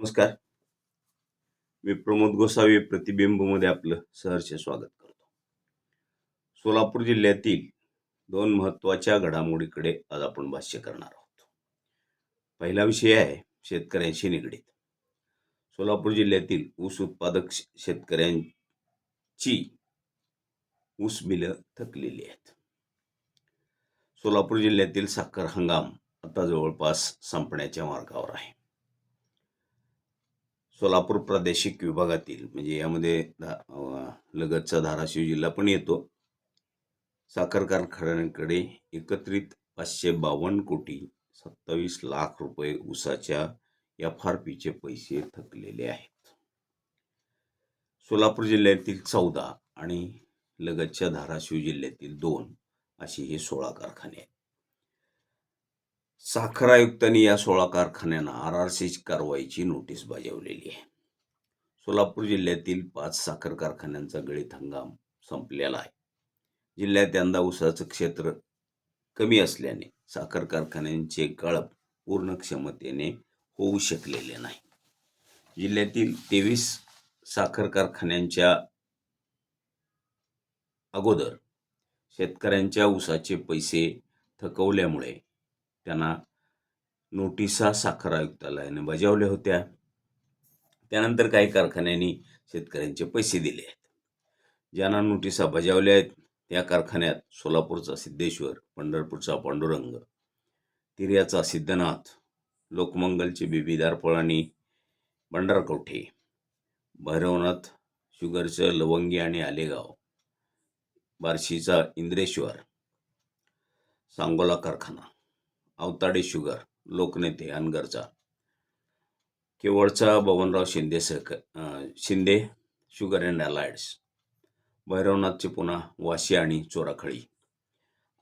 नमस्कार. मी प्रमोद गोसावी प्रतिबिंबमध्ये आपलं सहर्ष स्वागत करतो. सोलापूर जिल्ह्यातील दोन महत्त्वाच्या घडामोडीकडे आज आपण भाष्य करणार आहोत. पहिला विषय आहे शेतकऱ्यांशी निगडीत. सोलापूर जिल्ह्यातील ऊस उत्पादक शेतकऱ्यांची ऊस बिलं थकलेली आहेत. सोलापूर जिल्ह्यातील साखर हंगाम आता जवळपास संपण्याच्या मार्गावर आहे. सोलापूर प्रादेशिक विभागातील म्हणजे यामध्ये धा लगतचा धाराशिव जिल्हा पण येतो. साखर कारखान्यांकडे एकत्रित पाचशे बावन्न कोटी सत्तावीस लाख रुपये ऊसाच्या एफ आर पीचे पैसे थकलेले आहेत. सोलापूर जिल्ह्यातील चौदा आणि लगतच्या धाराशिव जिल्ह्यातील दोन असे हे सोळा कारखाने आहेत. साखर आयुक्तांनी या सोळा कारखान्यांना आर आर सी कारवाईची नोटीस बजावलेली आहे. सोलापूर जिल्ह्यातील पाच साखर कारखान्यांचा गळीत हंगाम संपलेला आहे. जिल्ह्यात यंदा उसाचं क्षेत्र कमी असल्याने साखर कारखान्यांचे कळप पूर्ण क्षमतेने होऊ शकलेले नाही. जिल्ह्यातील तेवीस साखर कारखान्यांच्या अगोदर शेतकऱ्यांच्या ऊसाचे पैसे थकवल्यामुळे त्यांना नोटिसा साखर आयुक्तालयाने बजावल्या होत्या. त्यानंतर काही कारखान्यांनी शेतकऱ्यांचे पैसे दिले आहेत. ज्यांना नोटिसा बजावल्या आहेत त्या कारखान्यात सोलापूरचा सिद्धेश्वर पंढरपूरचा पांडुरंग तिर्याचा सिद्धनाथ लोकमंगलचे बिबीदार पळाणी भंडारकवठे भैरवनाथ शुगरचं लवंगी आणि आलेगाव बार्शीचा इंद्रेश्वर सांगोला कारखाना अवताडे शुगर लोकनेते अनगरचा. केवळचा बबनराव शिंदे सहक शिंदे शुगर अँड अलायड्स. भैरवनाथचे पुन्हा वाशी आणि चोराखळी.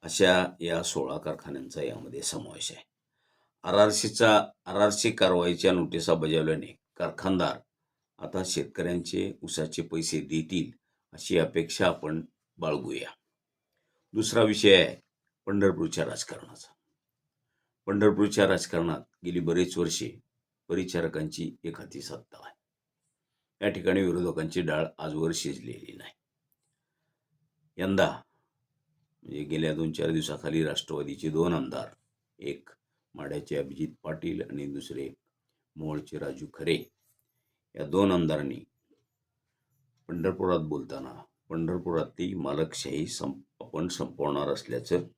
अशा या सोळा कारखान्यांचा यामध्ये समावेश आहे. आर आर सीचा आर आर सी कारवाईच्या नोटिसा बजावल्याने कारखानदार आता शेतकऱ्यांचे ऊसाचे पैसे देतील अशी अपेक्षा आपण बाळगूया. दुसरा विषय आहे पंढरपूरच्या राजकारणाचा. पंढरपूरच्या राजकारणात गेली बरेच वर्षे परिचारकांची एक हाती सत्ता आहे. या ठिकाणी विरोधकांची डाळ आजवर शिजलेली नाही. यंदा म्हणजे गेल्या दोन चार दिवसाखाली राष्ट्रवादीचे दोन आमदार एक माड्याचे अभिजित पाटील आणि दुसरे मोहोळचे राजू खरे या दोन आमदारांनी पंढरपुरात बोलताना पंढरपुरातली मालकशाही संप आपण संपवणार असल्याचं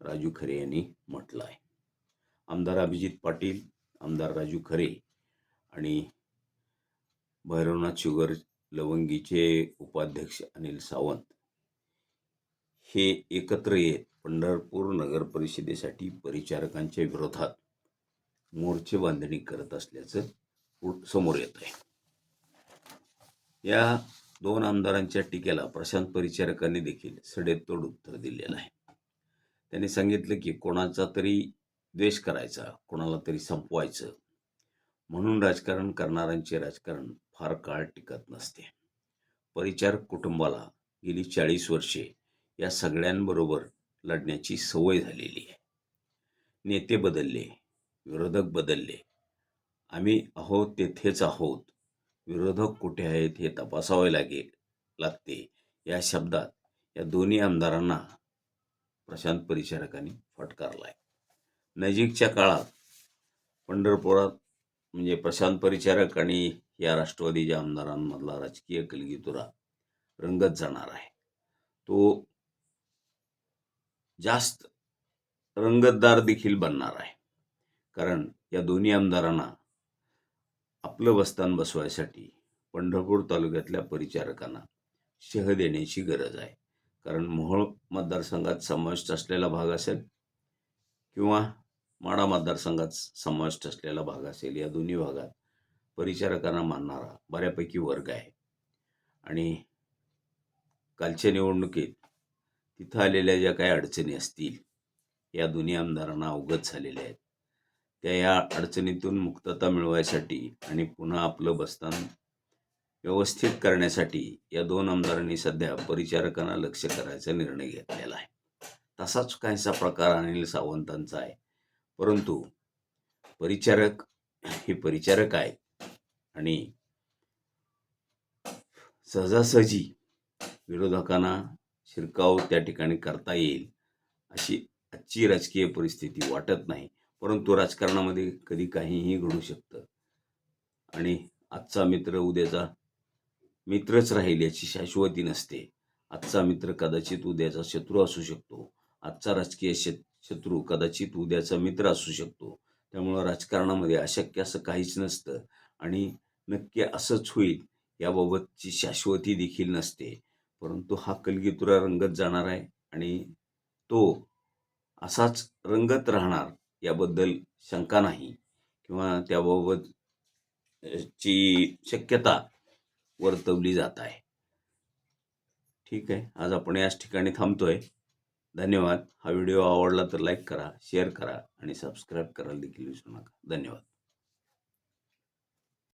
राजू खरे यांनी म्हटलं आहे आमदार अभिजित पाटील आमदार राजू खरे आणि भैरवनाथ शुगर लवंगीचे उपाध्यक्ष अनिल सावंत हे एकत्र येत पंढरपूर नगर परिषदेसाठी परिचारकांच्या विरोधात मोर्चे बांधणी करत असल्याचं समोर येत आहे. या दोन आमदारांच्या टीकेला प्रशांत परिचारकांनी देखील सडेतोड उत्तर दिलेलं आहे. त्यांनी सांगितलं की कोणाचा तरी द्वेष करायचा कोणाला तरी संपवायचं. म्हणून राजकारण करणाऱ्यांचे राजकारण फार काळ टिकत नसते. परिचारक कुटुंबाला गेली चाळीस वर्षे या सगळ्यांबरोबर लढण्याची सवय झालेली आहे. नेते बदलले विरोधक बदलले. आम्ही आहोत तेथेच आहोत. विरोधक कुठे आहेत हे तपासावे लागेल लागते. या शब्दात या दोन्ही आमदारांना प्रशांत परिचारकांनी फटकारला आहे नजीकच्या काळात पंढरपुरात म्हणजे प्रशांत परिचारक आणि या राष्ट्रवादीच्या आमदारांमधला राजकीय कलगीतुरा रंगत जाणार आहे. तो जास्त रंगतदार देखील बनणार आहे. कारण या दोन्ही आमदारांना आपलं बस्तान बसवायसाठी पंढरपूर तालुक्यातल्या परिचारकांना शह देण्याची गरज आहे. कारण मोहोळ मतदारसंघात समाविष्ट असलेला भाग असेल किंवा माडा मतदारसंघात समाविष्ट असलेला भाग असेल या दोन्ही भागात परिचारकांना मानणारा बऱ्यापैकी वर्ग आहे. आणि कालच्या निवडणुकीत तिथं आलेल्या ज्या काही अडचणी असतील या दोन्ही आमदारांना अवगत झालेल्या आहेत. त्या या अडचणीतून मुक्तता मिळवायसाठी आणि पुन्हा आपलं बस्तान व्यवस्थित करण्यासाठी या दोन आमदारांनी सध्या परिचारकांना लक्ष करायचा निर्णय घेतलेला आहे. तसाच काहीसा प्रकार अनिल सावंतांचा आहे. परंतु परिचारक हे परिचारक आहे. आणि सहजासहजी विरोधकांना शिरकाव त्या ठिकाणी करता येईल अशी आजची राजकीय परिस्थिती वाटत नाही. परंतु राजकारणामध्ये कधी काहीही घडू शकतं. आणि आजचा मित्र उद्याचा मित्रच राहील याची शाश्वती नसते. आजचा मित्र कदाचित उद्याचा शत्रू असू शकतो. आजचा राजकीय शत शत्रू कदाचित उद्याचा मित्र असू शकतो. त्यामुळं राजकारणामध्ये अशक्य असं काहीच नसतं. आणि नक्की असंच होईल याबाबतची शाश्वती देखील नसते. परंतु हा कलगीतुरा रंगत जाणार आहे आणि तो असाच रंगत राहणार याबद्दल शंका नाही. किंवा त्याबाबत ची शक्यता वर्तवली जात आहे. ठीक आहे. आज आपण याच ठिकाणी थांबतोय. धन्यवाद. हा व्हिडिओ आवडला तर लाईक करा शेअर करा आणि सबस्क्राईब करायला देखील विसरू नका. धन्यवाद.